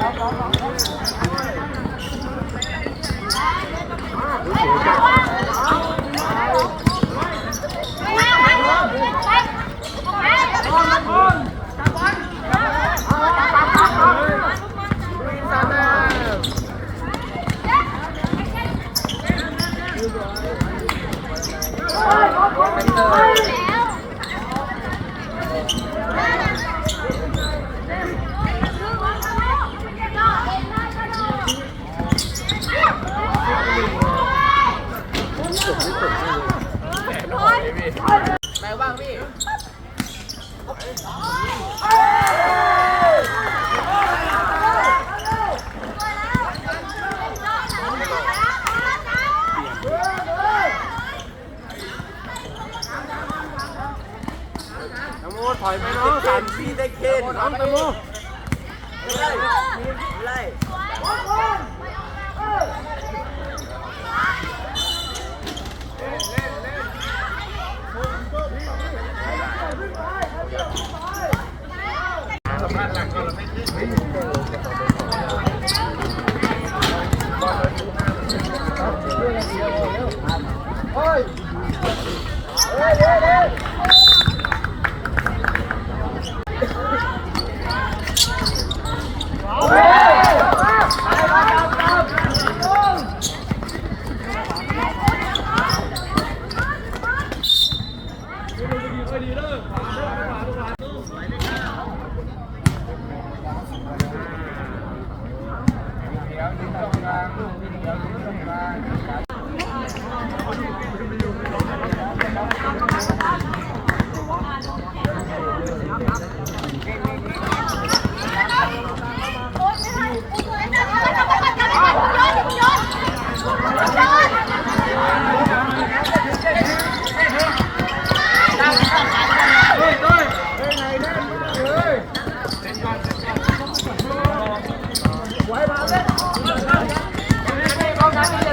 น้ำมู ถอยไปน้องสันพี่ได้เคนน้องตะมูไล่ไล่ เฮ้ยเฮ้ยเฮ้ย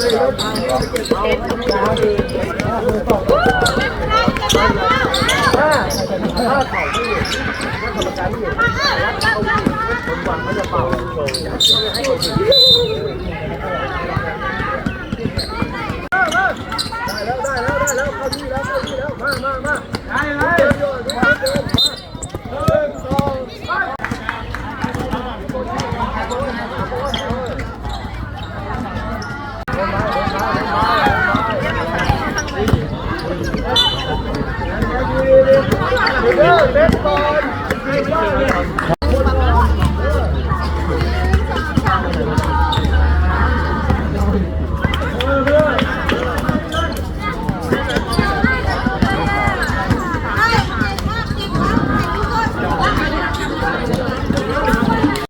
ได้แล้วได้แล้วได้แล้วเข้าที่แล้วเข้าที่แล้วมามามา